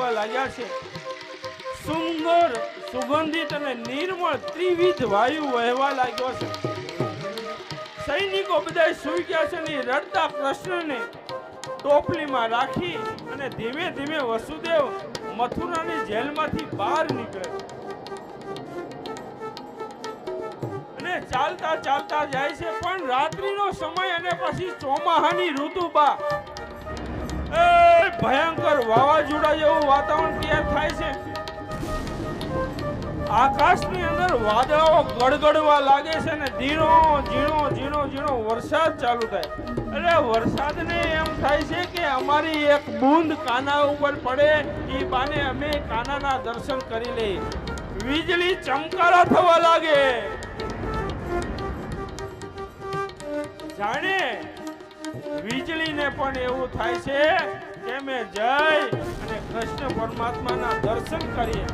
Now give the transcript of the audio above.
લાગ્યા છે. સુંદર, સુગંધિત અને નિર્મળ ત્રિવિધ વાયુ વહેવા લાગ્યો છે. સૈનિકો બધા સુઈ ગયા છે રડતા કૃષ્ણને ટોપલીમાં રાખી અને ધીમે ધીમે વસુદેવ મથુરાની જેલમાંથી બહાર નીકળે. અને ચાલતા ચાલતા જાય છે, પણ રાત્રિનો સમય અને પછી ચોમાહાની ઋતુ બા એ ભયંકર વાવાઝોડા વાતાવરણ તૈયાર થાય છે. આકાશની અંદર વાદળાઓ ગડગડવા લાગે છે ને ધીણો ઝીણો ઝીણો ઝીણો વરસાદ ચાલુ થાય. એટલે વરસાદને એમ થાય છે કે અમારી એક બૂંદ કાના ઉપર પડે એ બાને અમે કાનાના દર્શન કરી લઈએ. વીજળી ચમકારા થવા લાગે. જાણે વીજળીને પણ એવું થાય છે કે મેં જય કૃષ્ણ પરમાત્માના દર્શન કરીએ.